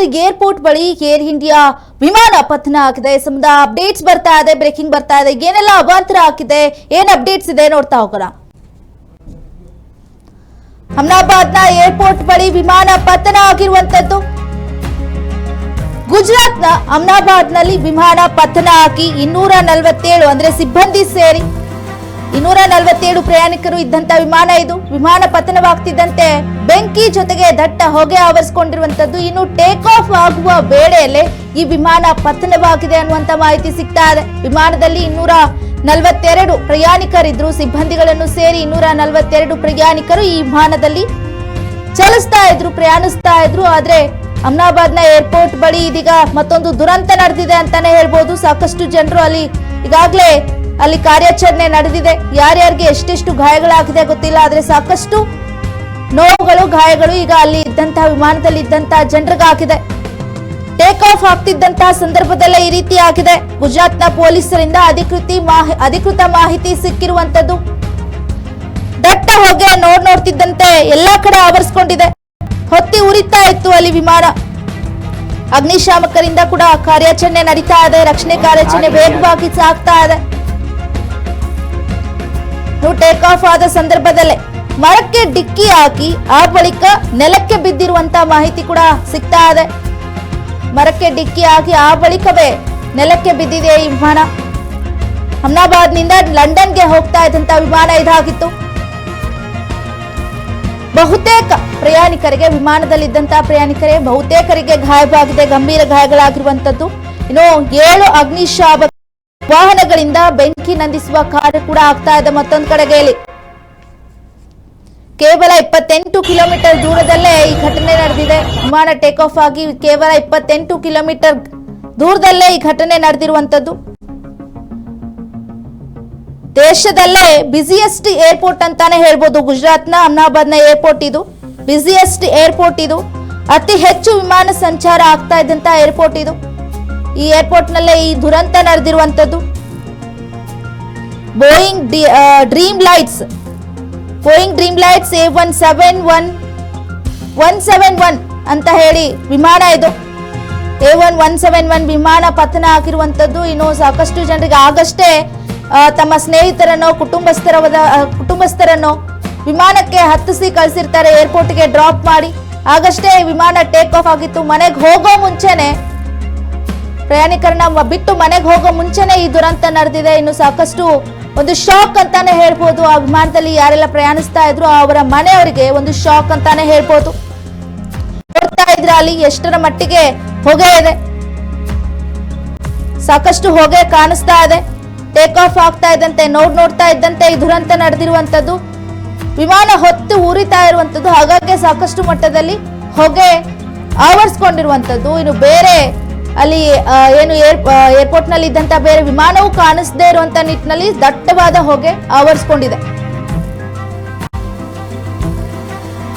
Gujarat airport ಬಳಿ Air India ವಿಮಾನ ಪತನ ಆಗಿದೆ. ಈ ಸಂಬಂಧ ಅಪ್ಡೇಟ್ಸ್ ಬರ್ತಾ ಇದೆ, ಬ್ರೇಕಿಂಗ್ ಬರ್ತಾ ಇದೆ. ಏನೆಲ್ಲ ಅವಾಂತರ ಆಗಿದೆ ಏನ್ ಅಪ್ಡೇಟ್ಸ್ ಇದೆ ನೋಡ್ತಾ ಹೋಗೋಣ. ಅಹಮದಾಬಾದ್ನ ಏರ್ಪೋರ್ಟ್ ಬಳಿ ವಿಮಾನ ಪತನ ಆಗಿರುವಂತದ್ದು. ಗುಜರಾತ್ನ ಅಹಮದಾಬಾದ್ನಲ್ಲಿ ವಿಮಾನ ಪತನ ಆಗಿ ಇನ್ನೂರ ನಲವತ್ತೇಳು, ಅಂದ್ರೆ ಸಿಬ್ಬಂದಿ ಸೇರಿ ಇನ್ನೂರ ನಲವತ್ತೇಳು ಪ್ರಯಾಣಿಕರು ಇದ್ದಂತ ವಿಮಾನ ಇದು. ವಿಮಾನ ಪತನವಾಗ್ತಿದ್ದಂತೆ ಬೆಂಕಿ ಜೊತೆಗೆ ದಟ್ಟ ಹೊಗೆ ಆವರಿಸಿಕೊಂಡಿರುವಂತದ್ದು ಇನ್ನು ಟೇಕ್ ಆಫ್ ಆಗುವ ವೇಳೆಯಲ್ಲೇ ಈ ವಿಮಾನ ಪತನವಾಗಿದೆ ಅನ್ನುವಂತ ಮಾಹಿತಿ ಸಿಗ್ತಾ ಇದೆ. ವಿಮಾನದಲ್ಲಿ ಇನ್ನೂರ ನಲವತ್ತೆರಡು ಪ್ರಯಾಣಿಕರಿದ್ರು ಸಿಬ್ಬಂದಿಗಳನ್ನು ಸೇರಿ ಇನ್ನೂರ ನಲವತ್ತೆರಡು ಪ್ರಯಾಣಿಕರು ಈ ವಿಮಾನದಲ್ಲಿ ಚಲಿಸ್ತಾ ಇದ್ರು, ಪ್ರಯಾಣಿಸ್ತಾ ಇದ್ರು. ಆದ್ರೆ ಅಹಮದಾಬಾದ್ನ ಏರ್ಪೋರ್ಟ್ ಬಳಿ ಇದೀಗ ಮತ್ತೊಂದು ದುರಂತ ನಡೆದಿದೆ ಅಂತಾನೆ ಹೇಳ್ಬೋದು. ಸಾಕಷ್ಟು ಜನರು ಅಲ್ಲಿ ಈಗಾಗಲೇ ಅಲ್ಲಿ ಕಾರ್ಯಾಚರಣೆ ನಡೆದಿದೆ. ಯಾರ್ಯಾರಿಗೆ ಎಷ್ಟೆಷ್ಟು ಗಾಯಗಳಾಗಿದೆ ಗೊತ್ತಿಲ್ಲ ಆದ್ರೆ ಸಾಕಷ್ಟು ನೋವುಗಳು ಗಾಯಗಳು ಈಗ ಅಲ್ಲಿ ಇದ್ದಂತಹ ವಿಮಾನದಲ್ಲಿ ಇದ್ದಂತಹ ಜನರಿಗಾಗಿದೆ. ಟೇಕ್ ಆಫ್ ಆಗ್ತಿದ್ದಂತಹ ಸಂದರ್ಭದಲ್ಲೇ ಈ ರೀತಿ ಆಗಿದೆ. ಗುಜರಾತ್ನ ಪೊಲೀಸರಿಂದ ಅಧಿಕೃತಿ ಅಧಿಕೃತ ಮಾಹಿತಿ ಸಿಕ್ಕಿರುವಂತದ್ದು. ದಟ್ಟ ಹೊಗೆ ನೋಡ್ ನೋಡ್ತಿದ್ದಂತೆ ಎಲ್ಲಾ ಕಡೆ ಆವರಿಸ್ಕೊಂಡಿದೆ. ಹೊತ್ತಿ ಉರಿತಾ ಇತ್ತು ಅಲ್ಲಿ ವಿಮಾನ. ಅಗ್ನಿಶಾಮಕರಿಂದ ಕೂಡ ಕಾರ್ಯಾಚರಣೆ ನಡೀತಾ ಇದೆ. ರಕ್ಷಣೆ ಕಾರ್ಯಾಚರಣೆ ವೇಗವಾಗಿ ಸಾಗ್ತಾ ಇದೆ. ಟೇಕ್ ಆಫ್ ಆದ ಸಂದರ್ಭದಲ್ಲೇ ಮರಕ್ಕೆ ಡಿಕ್ಕಿ ಹಾಕಿ ಆ ಬಳಿಕ ನೆಲಕ್ಕೆ ಬಿದ್ದಿರುವಂತ ಮಾಹಿತಿ ಕೂಡ ಸಿಗ್ತಾ ಇದೆ. ಮರಕ್ಕೆ ಡಿಕ್ಕಿ ಹಾಕಿ ಆ ಬಳಿಕವೇ ನೆಲಕ್ಕೆ ಬಿದ್ದಿದೆ ಈ ವಿಮಾನ. ಅಹಮದಾಬಾದ್ನಿಂದ ಲಂಡನ್ಗೆ ಹೋಗ್ತಾ ಇದ್ದಂತ ವಿಮಾನ ಇದಾಗಿತ್ತು. ಬಹುತೇಕ ಪ್ರಯಾಣಿಕರಿಗೆ ವಿಮಾನದಲ್ಲಿದ್ದಂತಹ ಪ್ರಯಾಣಿಕರೇ ಬಹುತೇಕರಿಗೆ ಗಾಯವಾಗಿದೆ, ಗಂಭೀರ ಗಾಯಗಳಾಗಿರುವಂತದ್ದು. ಇನ್ನು ಏಳು ಅಗ್ನಿಶಾಮಕ ವಾಹನಗಳಿಂದ ಬೆಂಕಿ ನಂದಿಸುವ ಕಾರ್ಯ ಕೂಡ ಆಗ್ತಾ ಇದೆ ಮತ್ತೊಂದು ಕಡೆಗೆಯಲ್ಲಿ. ಕೇವಲ ಇಪ್ಪತ್ತೆಂಟು ಕಿಲೋಮೀಟರ್ ದೂರದಲ್ಲೇ ಈ ಘಟನೆ ನಡೆದಿದೆ. ವಿಮಾನ ಟೇಕ್ ಆಫ್ ಆಗಿ ಕೇವಲ ಇಪ್ಪತ್ತೆಂಟು ಕಿಲೋಮೀಟರ್ ದೂರದಲ್ಲೇ ಈ ಘಟನೆ ನಡೆದಿರುವಂತದ್ದು ದೇಶದಲ್ಲೇ ಬಿಸಿಯೆಸ್ಟ್ ಏರ್ಪೋರ್ಟ್ ಅಂತಾನೆ ಹೇಳ್ಬೋದು. ಗುಜರಾತ್ನ ಅಹಮದಾಬಾದ್ನ ಏರ್ಪೋರ್ಟ್ ಇದು. ಬಿಸಿಯೆಸ್ಟ್ ಏರ್ಪೋರ್ಟ್ ಇದು. ಅತಿ ಹೆಚ್ಚು ವಿಮಾನ ಸಂಚಾರ ಆಗ್ತಾ ಇದ್ದಂತ ಏರ್ಪೋರ್ಟ್ ಇದು. ಈ ಏರ್ಪೋರ್ಟ್ನಲ್ಲೇ ಈ ದುರಂತ ನಡೆದಿರುವಂತದ್ದು Boeing dream lights Boeing dream lights A one seven one one seven one ಅಂತ ಹೇಳಿ ವಿಮಾನ ಇದು. A one one seven one ವಿಮಾನ ಪತನ ಆಗಿರುವಂತದ್ದು ಇನ್ನು ಸಾಕಷ್ಟು ಜನರಿಗೆ ಆಗಷ್ಟೇ ತಮ್ಮ ಸ್ನೇಹಿತರನ್ನೋ ಕುಟುಂಬಸ್ಥರ ಕುಟುಂಬಸ್ಥರನ್ನು ವಿಮಾನಕ್ಕೆ ಹತ್ತಿಸಿ ಕಳಿಸಿರ್ತಾರೆ. ಏರ್ಪೋರ್ಟ್ಗೆ ಡ್ರಾಪ್ ಮಾಡಿ. ಆಗಷ್ಟೇ ವಿಮಾನ ಟೇಕ್ ಆಫ್ ಆಗಿತ್ತು. ಮನೆಗೆ ಹೋಗೋ ಮುಂಚೆನೆ ಪ್ರಯಾಣಿಕರನ್ನ ಬಿಟ್ಟು ಮನೆಗೆ ಹೋಗೋ ಮುಂಚೆನೆ ಈ ದುರಂತ ನಡೆದಿದೆ. ಇನ್ನು ಸಾಕಷ್ಟು ಒಂದು ಶಾಕ್ ಅಂತಾನೆ ಹೇಳ್ಬೋದು. ಆ ವಿಮಾನದಲ್ಲಿ ಯಾರೆಲ್ಲ ಪ್ರಯಾಣಿಸ್ತಾ ಇದ್ರು, ಅವರ ಮನೆಯವರಿಗೆ ಒಂದು ಶಾಕ್ ಅಂತಾನೆ ಹೇಳ್ಬೋದು. ನೋಡ್ತಾ ಇದ್ರ ಅಲ್ಲಿ ಎಷ್ಟರ ಮಟ್ಟಿಗೆ ಹೊಗೆ ಇದೆ. ಸಾಕಷ್ಟು ಹೊಗೆ ಕಾಣಿಸ್ತಾ ಇದೆ. ಟೇಕ್ ಆಫ್ ಆಗ್ತಾ ಇದ್ದಂತೆ, ನೋಡ್ ನೋಡ್ತಾ ಇದ್ದಂತೆ ಈ ದುರಂತ ನಡೆದಿರುವಂತದ್ದು. ವಿಮಾನ ಹೊತ್ತು ಉರಿತಾ ಇರುವಂತದ್ದು. ಹಾಗಾಗಿ ಸಾಕಷ್ಟು ಮಟ್ಟದಲ್ಲಿ ಹೊಗೆ ಆವರಿಸ್ಕೊಂಡಿರುವಂತದ್ದು. ಇನ್ನು ಬೇರೆ ಅಲ್ಲಿ ಏನು ಏರ್ ಏರ್ಪೋರ್ಟ್ನಲ್ಲಿ ಇದ್ದಂತ ಬೇರೆ ವಿಮಾನವು ಕಾಣಿಸದೇ ಇರುವಂತ ನಿಟ್ಟಿನಲ್ಲಿ ದಟ್ಟವಾದ ಹೊಗೆ ಆವರಿಸಿಕೊಂಡಿದೆ.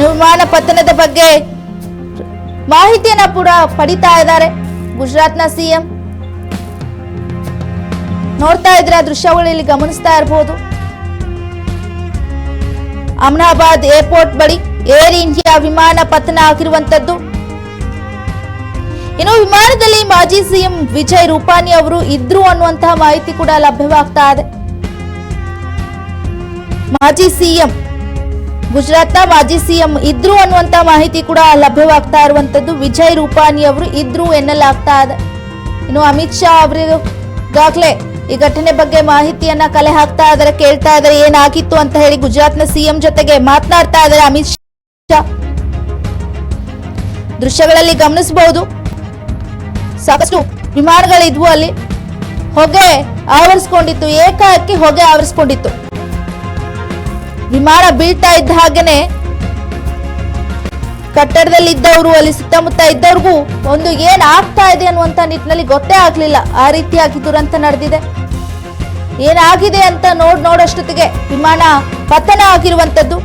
ವಿಮಾನ ಪತನದ ಬಗ್ಗೆ ಮಾಹಿತಿಯನ್ನ ಕೂಡ ಪಡಿತಾ ಇದ್ದಾರೆ ಗುಜರಾತ್ನ ಸಿಎಂ. ನೋಡ್ತಾ ಇದ್ರೆ ಆ ದೃಶ್ಯಗಳು ಇಲ್ಲಿ ಗಮನಿಸ್ತಾ ಇರಬಹುದು ಅಹಮದಾಬಾದ್ ಏರ್ಪೋರ್ಟ್ ಬಳಿ ಏರ್ ಇಂಡಿಯಾ ವಿಮಾನ ಪತನ ಆಗಿರುವಂತದ್ದು ಇನ್ನು ವಿಮಾನದಲ್ಲಿ ಮಾಜಿ ಸಿಎಂ ವಿಜಯ್ ರೂಪಾನಿ ಅವರು ಇದ್ರು ಅನ್ನುವಂತಹ ಮಾಹಿತಿ ಕೂಡ ಲಭ್ಯವಾಗ್ತಾ ಇದೆ. ಮಾಜಿ ಸಿಎಂ, ಗುಜರಾತ್ನ ಮಾಜಿ ಸಿಎಂ ಇದ್ರು ಅನ್ನುವಂತ ಮಾಹಿತಿ ಕೂಡ ಲಭ್ಯವಾಗ್ತಾ ಇರುವಂತದ್ದು ವಿಜಯ್ ರೂಪಾನಿ ಅವರು ಇದ್ರು ಎನ್ನಲಾಗ್ತಾ ಇದೆ. ಇನ್ನು ಅಮಿತ್ ಶಾ ಅವರಿಗಾಗ್ಲೇ ಈ ಘಟನೆ ಬಗ್ಗೆ ಮಾಹಿತಿಯನ್ನ ಕಲೆ ಹಾಕ್ತಾ ಇದಾರೆ ಕೇಳ್ತಾ ಇದಾರೆ ಏನಾಗಿತ್ತು ಅಂತ ಹೇಳಿ ಗುಜರಾತ್ನ ಸಿಎಂ ಜೊತೆಗೆ ಮಾತನಾಡ್ತಾ ಇದಾರೆ ಅಮಿತ್ ಶಾ. ದೃಶ್ಯಗಳಲ್ಲಿ ಗಮನಿಸಬಹುದು ಸಾಕಷ್ಟು ವಿಮಾನಗಳಿದ್ವು ಅಲ್ಲಿ. ಹೊಗೆ ಆವರಿಸ್ಕೊಂಡಿತ್ತು, ಏಕಾಏಕಿ ಹೊಗೆ ಆವರಿಸ್ಕೊಂಡಿತ್ತು. ವಿಮಾನ ಬೀಳ್ತಾ ಇದ್ದ ಹಾಗೇನೆ ಕಟ್ಟಡದಲ್ಲಿ ಇದ್ದವರು ಅಲ್ಲಿ ಸುತ್ತಮುತ್ತ ಇದ್ದವ್ರಿಗೂ ಒಂದು ಏನ್ ಆಗ್ತಾ ಇದೆ ಅನ್ನುವಂತ ನಿಟ್ಟಿನಲ್ಲಿ ಗೊತ್ತೇ ಆಗ್ಲಿಲ್ಲ. ಆ ರೀತಿಯಾಗಿ ದುರಂತ ನಡೆದಿದೆ. ಏನಾಗಿದೆ ಅಂತ ನೋಡ್ ನೋಡೋಷ್ಟೊತ್ತಿಗೆ ವಿಮಾನ ಪತನ ಆಗಿರುವಂತದ್ದು.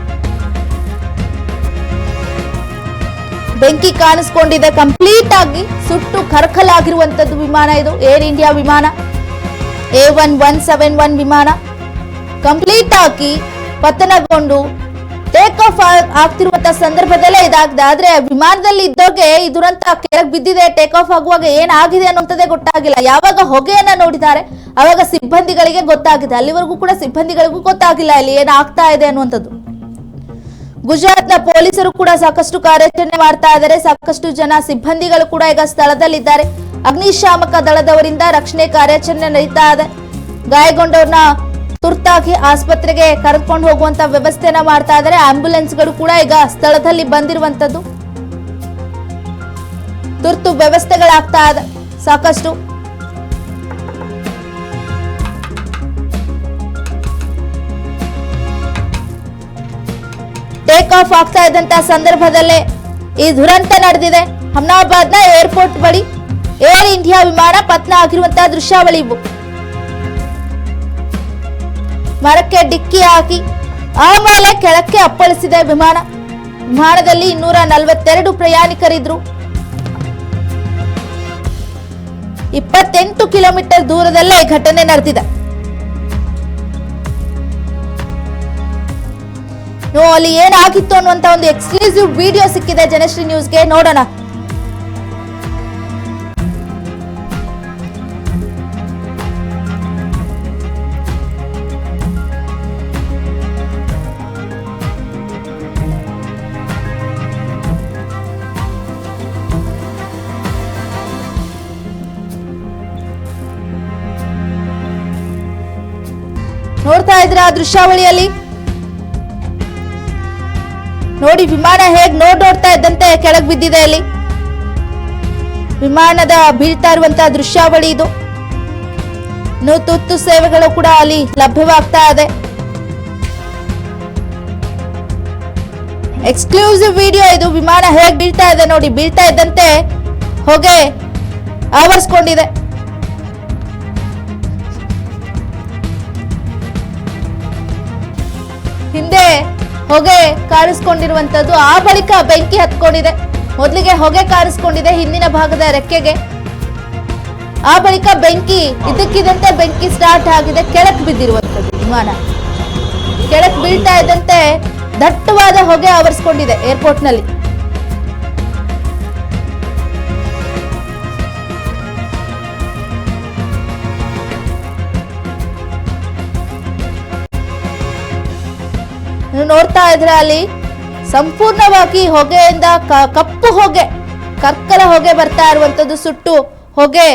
ಬೆಂಕಿ ಕಾಣಿಸ್ಕೊಂಡಿದೆ. ಕಂಪ್ಲೀಟ್ ಆಗಿ ಸುಟ್ಟು ಕರಕಲಾಗಿರುವಂತದ್ದು ವಿಮಾನ ಇದು. ಏರ್ ಇಂಡಿಯಾ ವಿಮಾನ. A one one seven one ವಿಮಾನ. ಕಂಪ್ಲೀಟ್ ಆಗಿ ಪತನಗೊಂಡು ಟೇಕ್ ಆಫ್ ಆಗ್ತಿರುವಂತ ಸಂದರ್ಭದಲ್ಲೇ ಇದಾಗಿದೆ. ಆದ್ರೆ ವಿಮಾನದಲ್ಲಿ ಇದ್ದೋಗೆ ಈ ದುರಂತ ಕೆಳಗೆ ಬಿದ್ದಿದೆ. ಟೇಕ್ ಆಫ್ ಆಗುವಾಗ ಏನಾಗಿದೆ ಅನ್ನುವಂಥದ್ದೇ ಗೊತ್ತಾಗಿಲ್ಲ. ಯಾವಾಗ ಹೊಗೆಯನ್ನ ನೋಡಿದ್ದಾರೆ, ಅವಾಗ ಸಿಬ್ಬಂದಿಗಳಿಗೆ ಗೊತ್ತಾಗಿದೆ. ಅಲ್ಲಿವರೆಗೂ ಕೂಡ ಸಿಬ್ಬಂದಿಗಳಿಗೂ ಗೊತ್ತಾಗಿಲ್ಲ. ಇಲ್ಲಿ ಏನಾಗ್ತಾ ಇದೆ ಅನ್ನುವಂಥದ್ದು. ಗುಜರಾತ್ನ ಪೊಲೀಸರು ಕೂಡ ಸಾಕಷ್ಟು ಕಾರ್ಯಾಚರಣೆ ಮಾಡ್ತಾ ಇದ್ದಾರೆ. ಸಾಕಷ್ಟು ಜನ ಸಿಬ್ಬಂದಿಗಳು ಕೂಡ ಈಗ ಸ್ಥಳದಲ್ಲಿದ್ದಾರೆ. ಅಗ್ನಿಶಾಮಕ ದಳದವರಿಂದ ರಕ್ಷಣೆ ಕಾರ್ಯಾಚರಣೆ ನಡೀತಾ ಇದೆ. ಗಾಯಗೊಂಡವ್ರನ್ನ ತುರ್ತಾಗಿ ಆಸ್ಪತ್ರೆಗೆ ಕರೆದುಕೊಂಡು ಹೋಗುವಂತ ವ್ಯವಸ್ಥೆನ ಮಾಡ್ತಾ ಇದ್ದಾರೆ. ಆಂಬ್ಯುಲೆನ್ಸ್ಗಳು ಕೂಡ ಈಗ ಸ್ಥಳದಲ್ಲಿ ಬಂದಿರುವಂತದ್ದು. ತುರ್ತು ವ್ಯವಸ್ಥೆಗಳಾಗ್ತಾ ಇದೆ. ಸಾಕಷ್ಟು ಆಫ್ ಆಗ್ತಾ ಇದ್ದಂತ ಸಂದರ್ಭದಲ್ಲೇ ಈ ದುರಂತ ನಡೆದಿದೆ. ಅಹಮದಾಬಾದ್ನ ಏರ್ಪೋರ್ಟ್ ಬಳಿ ಏರ್ ಇಂಡಿಯಾ ವಿಮಾನ ಪತ್ನ ಆಗಿರುವಂತಹ ದೃಶ್ಯಾವಳಿ ಇವು. ಮರಕ್ಕೆ ಡಿಕ್ಕಿ ಹಾಕಿ ಆಮೇಲೆ ಕೆಳಕ್ಕೆ ಅಪ್ಪಳಿಸಿದೆ ವಿಮಾನ. ವಿಮಾನದಲ್ಲಿ ಇನ್ನೂರ ನಲವತ್ತೆರಡು ಪ್ರಯಾಣಿಕರಿದ್ರು. ಇಪ್ಪತ್ತೆಂಟು ಕಿಲೋಮೀಟರ್ ದೂರದಲ್ಲೇ ಘಟನೆ ನಡೆದಿದೆ. ನೀವು ಅಲ್ಲಿ ಏನಾಗಿತ್ತು ಅನ್ನುವಂತ ಒಂದು ಎಕ್ಸ್ಕ್ಲೂಸಿವ್ ವಿಡಿಯೋ ಸಿಕ್ಕಿದೆ ಜನಶ್ರೀ ನ್ಯೂಸ್ಗೆ ನೋಡೋಣ. ನೋಡ್ತಾ ಇದ್ರ ಆ ದೃಶ್ಯಾವಳಿಯಲ್ಲಿ? ನೋಡಿ, ವಿಮಾನ ಹೇಗ್ ನೋಡ್ ನೋಡ್ತಾ ಇದ್ದಂತೆ ಕೆಳಗ್ ಬಿದ್ದಿದೆ ಅಲ್ಲಿ. ವಿಮಾನದ ಬೀಳ್ತಾ ಇರುವಂತಹ ದೃಶ್ಯಾವಳಿ ಇದು. ಇನ್ನು ತುರ್ತು ಸೇವೆಗಳು ಕೂಡ ಅಲ್ಲಿ ಲಭ್ಯವಾಗ್ತಾ ಇದೆ. ಎಕ್ಸ್ಕ್ಲೂಸಿವ್ ವಿಡಿಯೋ ಇದು. ವಿಮಾನ ಹೇಗ್ ಬೀಳ್ತಾ ಇದೆ ನೋಡಿ, ಬೀಳ್ತಾ ಇದ್ದಂತೆ ಹೊಗೆ ಆವರಿಸ್ಕೊಂಡಿದೆ. ಹೊಗೆ ಕಾರಿಸ್ಕೊಂಡಿರುವಂತದ್ದು ಆ ಬಳಿಕ ಬೆಂಕಿ ಹತ್ಕೊಂಡಿದೆ. ಮೊದಲಿಗೆ ಹೊಗೆ ಕಾರಿಸ್ಕೊಂಡಿದೆ, ಹಿಂದಿನ ಭಾಗದ ರೆಕ್ಕೆಗೆ. ಆ ಬಳಿಕ ಬೆಂಕಿ ಇದಕ್ಕಿದಂತೆ ಬೆಂಕಿ ಸ್ಟಾರ್ಟ್ ಆಗಿದೆ, ಕೆಳಕ್ ಬಿದ್ದಿರುವಂತದ್ದು ವಿಮಾನ. ಕೆಳಕ್ ಬೀಳ್ತಾ ಇದ್ದಂತೆ ದಟ್ಟವಾದ ಹೊಗೆ ಆವರಿಸ್ಕೊಂಡಿದೆ ಏರ್ಪೋರ್ಟ್ನಲ್ಲಿ ನೋಡ್ತಾ ಇದ್ರೆ ಅಲ್ಲಿ ಸಂಪೂರ್ಣವಾಗಿ ಹೊಗೆಯಿಂದ ಕಪ್ಪು ಹೊಗೆ ಕರ್ಕರ ಹೊಗೆ ಬರ್ತಾ ಇರುವಂತದ್ದು ಸುಟ್ಟು ಹೊಗೆ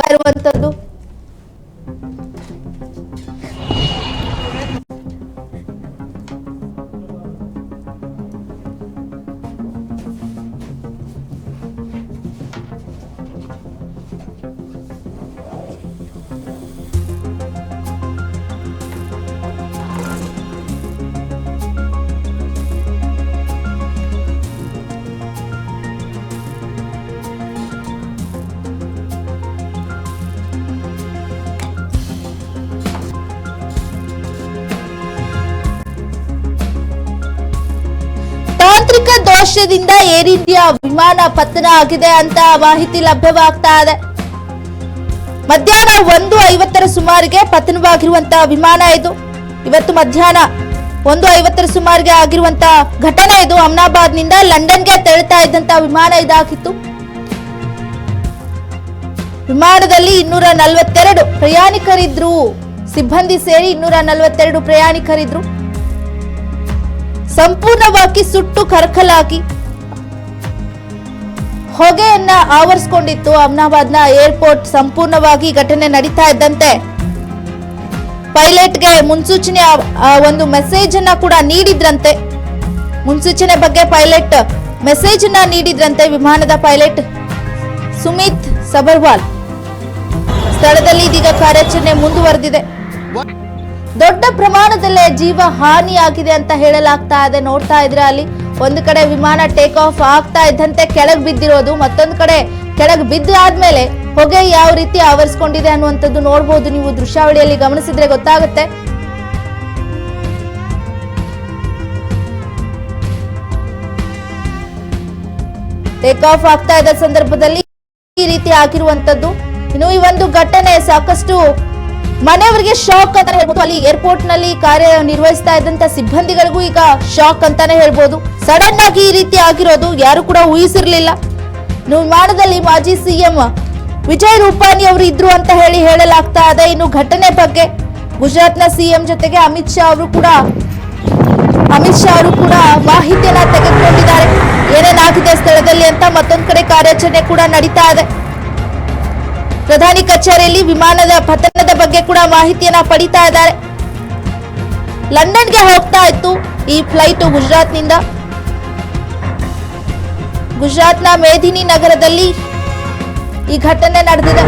ಬರುವಂತದ್ದು. ತಾಂತ್ರಿಕ ದೋಷದಿಂದ ಏರ್ ಇಂಡಿಯಾ ವಿಮಾನ ಪತನ ಆಗಿದೆ ಅಂತ ಮಾಹಿತಿ ಲಭ್ಯವಾಗ್ತಾ ಇದೆ. ಮಧ್ಯಾಹ್ನ ಒಂದು ಐವತ್ತರ ಸುಮಾರಿಗೆ ಪತನವಾಗಿರುವಂತಹ ವಿಮಾನ ಇದು. ಇವತ್ತು ಮಧ್ಯಾಹ್ನ ಒಂದು ಐವತ್ತರ ಸುಮಾರಿಗೆ ಆಗಿರುವಂತಹ ಘಟನೆ ಇದು. ಅಹಮದಾಬಾದ್ನಿಂದ ಲಂಡನ್ಗೆ ತೆರಳುತ್ತಾ ಇದ್ದಂತ ವಿಮಾನ ಇದಾಗಿತ್ತು. ವಿಮಾನದಲ್ಲಿ ಇನ್ನೂರ ನಲವತ್ತೆರಡು ಪ್ರಯಾಣಿಕರಿದ್ರು. ಸಿಬ್ಬಂದಿ ಸೇರಿ ಇನ್ನೂರ ನಲವತ್ತೆರಡು ಪ್ರಯಾಣಿಕರಿದ್ರು. ಸಂಪೂರ್ಣವಾಗಿ ಸುಟ್ಟು ಕರಕಲಾಗಿ ಹೊಗೆಯನ್ನ ಆವರಿಸಿಕೊಂಡಿತ್ತು. ಅಹಮದಾಬಾದ್ನ ಏರ್ಪೋರ್ಟ್ ಸಂಪೂರ್ಣವಾಗಿ ಘಟನೆ ನಡೀತಾ ಇದ್ದಂತೆ. ಪೈಲಟ್ಗೆ ಮುನ್ಸೂಚನೆ ಒಂದು ಮೆಸೇಜ್ ಅನ್ನ ಕೂಡ ನೀಡಿದ್ರಂತೆ. ಮುನ್ಸೂಚನೆ ಬಗ್ಗೆ ಪೈಲಟ್ ಮೆಸೇಜ್ ಅನ್ನ ನೀಡಿದ್ರಂತೆ ವಿಮಾನದ ಪೈಲಟ್ ಸುಮಿತ್ ಸಬರ್ವಾಲ್. ಸ್ಥಳದಲ್ಲಿ ಇದೀಗ ಕಾರ್ಯಾಚರಣೆ ಮುಂದುವರೆದಿದೆ. ದೊಡ್ಡ ಪ್ರಮಾಣದಲ್ಲೇ ಜೀವ ಹಾನಿಯಾಗಿದೆ ಅಂತ ಹೇಳಲಾಗ್ತಾ ಇದೆ. ನೋಡ್ತಾ ಇದ್ರೆ ಅಲ್ಲಿ ಒಂದು ಕಡೆ ವಿಮಾನ ಟೇಕ್ ಆಫ್ ಆಗ್ತಾ ಇದ್ದಂತೆ ಕೆಳಗೆ ಬಿದ್ದಿರೋದು, ಮತ್ತೊಂದು ಕಡೆ ಕೆಳಗ್ ಬಿದ್ದಾದ್ಮೇಲೆ ಹೊಗೆ ಯಾವ ರೀತಿ ಆವರಿಸ್ಕೊಂಡಿದೆ ಅನ್ನುವಂಥದ್ದು ನೋಡ್ಬೋದು ನೀವು ದೃಶ್ಯಾವಳಿಯಲ್ಲಿ ಗಮನಿಸಿದ್ರೆ ಗೊತ್ತಾಗುತ್ತೆ. ಟೇಕ್ ಆಫ್ ಆಗ್ತಾ ಇದ್ದ ಸಂದರ್ಭದಲ್ಲಿ ಈ ರೀತಿ ಆಗಿರುವಂತದ್ದು ಇನ್ನು ಈ ಒಂದು ಘಟನೆ ಸಾಕಷ್ಟು ಮನೆಯವರಿಗೆ ಶಾಕ್ ಅಂತಾನೆ ಹೇಳ್ಬೋದು. ಅಲ್ಲಿ ಏರ್ಪೋರ್ಟ್ನಲ್ಲಿ ಕಾರ್ಯ ನಿರ್ವಹಿಸ್ತಾ ಇದ್ದಂತ ಸಿಬ್ಬಂದಿಗಳಿಗೂ ಈಗ ಶಾಕ್ ಅಂತಾನೆ ಹೇಳ್ಬೋದು. ಸಡನ್ ಆಗಿ ಈ ರೀತಿ ಆಗಿರೋದು ಯಾರು ಕೂಡ ಊಹಿಸಿರ್ಲಿಲ್ಲ. ವಿಮಾನದಲ್ಲಿ ಮಾಜಿ ಸಿಎಂ ವಿಜಯ್ ರೂಪಾನಿ ಅವರು ಇದ್ರು ಅಂತ ಹೇಳಿ ಹೇಳಲಾಗ್ತಾ ಇದೆ ಇನ್ನು ಘಟನೆ ಬಗ್ಗೆ. ಗುಜರಾತ್ನ ಸಿಎಂ ಜೊತೆಗೆ ಅಮಿತ್ ಶಾ ಅವರು ಕೂಡ ಅಮಿತ್ ಶಾ ಅವರು ಕೂಡ ಮಾಹಿತಿಯನ್ನ ತೆಗೆದುಕೊಂಡಿದ್ದಾರೆ. ಏನೇನಾಗಿದೆ ಸ್ಥಳದಲ್ಲಿ ಅಂತ ಮತ್ತೊಂದು ಕಡೆ ಕಾರ್ಯಾಚರಣೆ ಕೂಡ ನಡೀತಾ ಇದೆ. ಪ್ರಧಾನಿ ಕಚೇರಿಯಲ್ಲಿ ವಿಮಾನದ ಪತನದ ಬಗ್ಗೆ ಕೂಡ ಮಾಹಿತಿಯನ್ನ ಪಡಿತಾ ಇದ್ದಾರೆ. ಲಂಡನ್ಗೆ ಹೋಗ್ತಾ ಇತ್ತು ಈ ಫ್ಲೈಟ್ ಗುಜರಾತ್ನಿಂದ. ಗುಜರಾತ್ನ ಮೇಧಿನಿ ನಗರದಲ್ಲಿ ಈ ಘಟನೆ ನಡೆದಿದೆ.